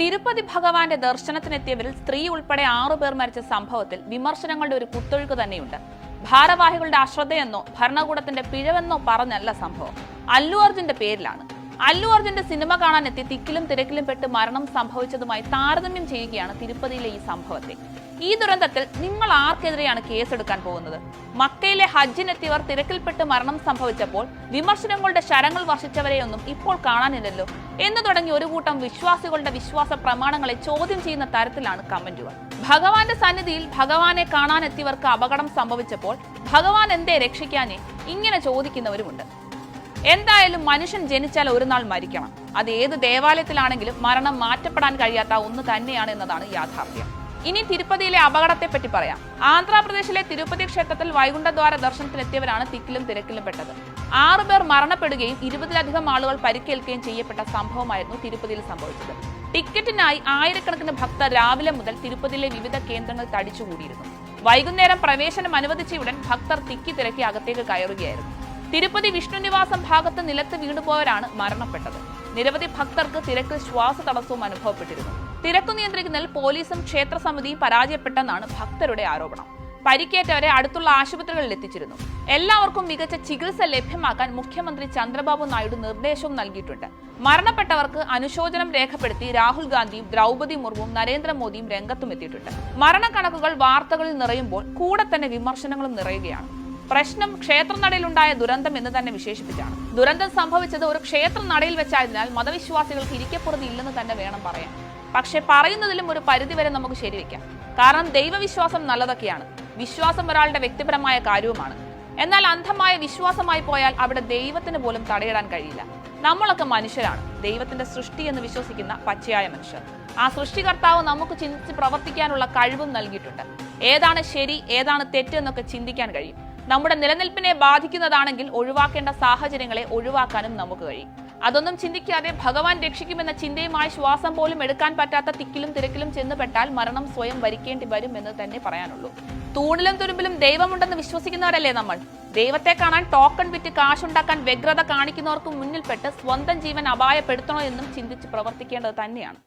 തിരുപ്പതി ഭഗവാന്റെ ദർശനത്തിനെത്തിയവരിൽ സ്ത്രീ ഉൾപ്പെടെ ആറുപേർ മരിച്ച സംഭവത്തിൽ വിമർശനങ്ങളുടെ ഒരു കുത്തൊഴുക്ക് തന്നെയുണ്ട്. ഭാരവാഹികളുടെ അശ്രദ്ധയെന്നോ ഭരണകൂടത്തിന്റെ പിഴവെന്നോ പറഞ്ഞല്ല സംഭവം. അല്ലു അർജുന്റെ പേരിലാണ്. അല്ലു അർജുന്റെ സിനിമ കാണാനെത്തി തിക്കിലും തിരക്കിലും പെട്ട് മരണം സംഭവിച്ചതുമായി താരതമ്യം ചെയ്യുകയാണ് തിരുപ്പതിയിലെ ഈ സംഭവത്തെ. ഈ ദുരന്തത്തിൽ നിങ്ങൾ ആർക്കെതിരെയാണ് കേസെടുക്കാൻ പോകുന്നത്? മക്കയിലെ ഹജ്ജിനെത്തിയവർ തിരക്കിൽപ്പെട്ട് മരണം സംഭവിച്ചപ്പോൾ വിമർശനങ്ങളുടെ ശരങ്ങൾ വർഷിച്ചവരെയൊന്നും ഇപ്പോൾ കാണാനില്ലല്ലോ. എന്ന് തുടങ്ങി ഒരു കൂട്ടം വിശ്വാസികളുടെ വിശ്വാസ പ്രമാണങ്ങളെ ചോദ്യം ചെയ്യുന്ന തരത്തിലാണ് കമന്റുകൾ. ഭഗവാന്റെ സന്നിധിയിൽ ഭഗവാനെ കാണാനെത്തിയവർക്ക് അപകടം സംഭവിച്ചപ്പോൾ ഭഗവാൻ എന്തേ രക്ഷിക്കാനേ ഇങ്ങനെ ചോദിക്കുന്നവരുമുണ്ട്. എന്തായാലും മനുഷ്യൻ ജനിച്ചാൽ ഒരു നാൾ മരിക്കണം. അത് ഏത് ദേവാലയത്തിലാണെങ്കിലും മരണം മാറ്റപ്പെടാൻ കഴിയാത്ത ഒന്ന് തന്നെയാണ് എന്നതാണ് യാഥാർത്ഥ്യം. ഇനി തിരുപ്പതിയിലെ അപകടത്തെ പറ്റി പറയാം. ആന്ധ്രാപ്രദേശിലെ തിരുപ്പതി ക്ഷേത്രത്തിൽ വൈകുണ്ഠദ്വാര ദർശനത്തിനെത്തിയവരാണ് തിക്കിലും തിരക്കിലും പെട്ടത്. ആറുപേർ മരണപ്പെടുകയും ഇരുപതിലധികം ആളുകൾ പരിക്കേൽക്കുകയും ചെയ്യപ്പെട്ട സംഭവമായിരുന്നു തിരുപ്പതിയിൽ സംഭവിച്ചത്. ടിക്കറ്റിനായി ആയിരക്കണക്കിന് ഭക്തർ രാവിലെ മുതൽ തിരുപ്പതിയിലെ വിവിധ കേന്ദ്രങ്ങൾ തടിച്ചുകൂടിയിരുന്നു. വൈകുന്നേരം പ്രവേശനം അനുവദിച്ചയുടൻ ഭക്തർ തിക്കി തിരക്കി അകത്തേക്ക് കയറുകയായിരുന്നു. തിരുപ്പതി വിഷ്ണുനിവാസം ഭാഗത്ത് നിലത്ത് വീണുപോയവരാണ് മരണപ്പെട്ടത്. നിരവധി ഭക്തർക്ക് തിരക്കിൽ ശ്വാസ തടസ്സവും അനുഭവപ്പെട്ടിരുന്നു. തിരക്ക് നിയന്ത്രിക്കുന്നതിൽ പോലീസും ക്ഷേത്ര സമിതിയും പരാജയപ്പെട്ടെന്നാണ് ഭക്തരുടെ ആരോപണം. പരിക്കേറ്റവരെ അടുത്തുള്ള ആശുപത്രികളിൽ എത്തിച്ചിരുന്നു. എല്ലാവർക്കും മികച്ച ചികിത്സ ലഭ്യമാക്കാൻ മുഖ്യമന്ത്രി ചന്ദ്രബാബു നായിഡു നിർദ്ദേശവും നൽകിയിട്ടുണ്ട്. മരണപ്പെട്ടവർക്ക് അനുശോചനം രേഖപ്പെടുത്തി രാഹുൽ ഗാന്ധിയും ദ്രൗപതി മുർമുവും നരേന്ദ്രമോദിയും രംഗത്തും എത്തിയിട്ടുണ്ട് മരണക്കണക്കുകൾ വാർത്തകളിൽ നിറയുമ്പോൾ കൂടെ തന്നെ വിമർശനങ്ങളും നിറയുകയാണ്. പ്രശ്നം ക്ഷേത്രനടയിൽ ഉണ്ടായ ദുരന്തം എന്ന് തന്നെ വിശേഷിപ്പിച്ചാണ്. ദുരന്തം സംഭവിച്ചത് ഒരു ക്ഷേത്ര നടയിൽ വെച്ചായതിനാൽ മതവിശ്വാസികൾക്ക് ഇരിക്കപ്പുറത്ത് ഇല്ലെന്ന് തന്നെ വേണം പറയാൻ. പക്ഷെ പറയുന്നതിലും ഒരു പരിധിവരെ നമുക്ക് ശരിവെക്കാം. കാരണം ദൈവവിശ്വാസം നല്ലതൊക്കെയാണ്. വിശ്വാസം ഒരാളുടെ വ്യക്തിപരമായ കാര്യവുമാണ്. എന്നാൽ അന്ധമായ വിശ്വാസമായി പോയാൽ അവിടെ ദൈവത്തിന് പോലും തടയിടാൻ കഴിയില്ല. നമ്മളൊക്കെ മനുഷ്യരാണ്. ദൈവത്തിന്റെ സൃഷ്ടി എന്ന് വിശ്വസിക്കുന്ന പച്ചയായ മനുഷ്യർ. ആ സൃഷ്ടികർത്താവ് നമുക്ക് ചിന്തിച്ച് പ്രവർത്തിക്കാനുള്ള കഴിവും നൽകിയിട്ടുണ്ട്. ഏതാണ് ശരി ഏതാണ് തെറ്റ് എന്നൊക്കെ ചിന്തിക്കാൻ കഴിയും. നമ്മുടെ നിലനിൽപ്പിനെ ബാധിക്കുന്നതാണെങ്കിൽ ഒഴിവാക്കേണ്ട സാഹചര്യങ്ങളെ ഒഴിവാക്കാനും നമുക്ക് കഴിയും. അതൊന്നും ചിന്തിക്കാതെ ഭഗവാൻ രക്ഷിക്കുമെന്ന ചിന്തയുമായി ശ്വാസം പോലും എടുക്കാൻ പറ്റാത്ത തിക്കിലും തിരക്കിലും ചെന്നുപെട്ടാൽ മരണം സ്വയം വരിക്കേണ്ടി വരും എന്ന് തന്നെ പറയാനുള്ളൂ. തൂണിലും തുരുമ്പിലും ദൈവമുണ്ടെന്ന് വിശ്വസിക്കുന്നവരല്ലേ നമ്മൾ? ദൈവത്തെ കാണാൻ ടോക്കൺ വിറ്റ് കാശുണ്ടാക്കാൻ വ്യഗ്രത കാണിക്കുന്നവർക്ക് മുന്നിൽപ്പെട്ട് സ്വന്തം ജീവൻ അപായപ്പെടുത്തണോ എന്നും ചിന്തിച്ച് പ്രവർത്തിക്കേണ്ടത് തന്നെയാണ്.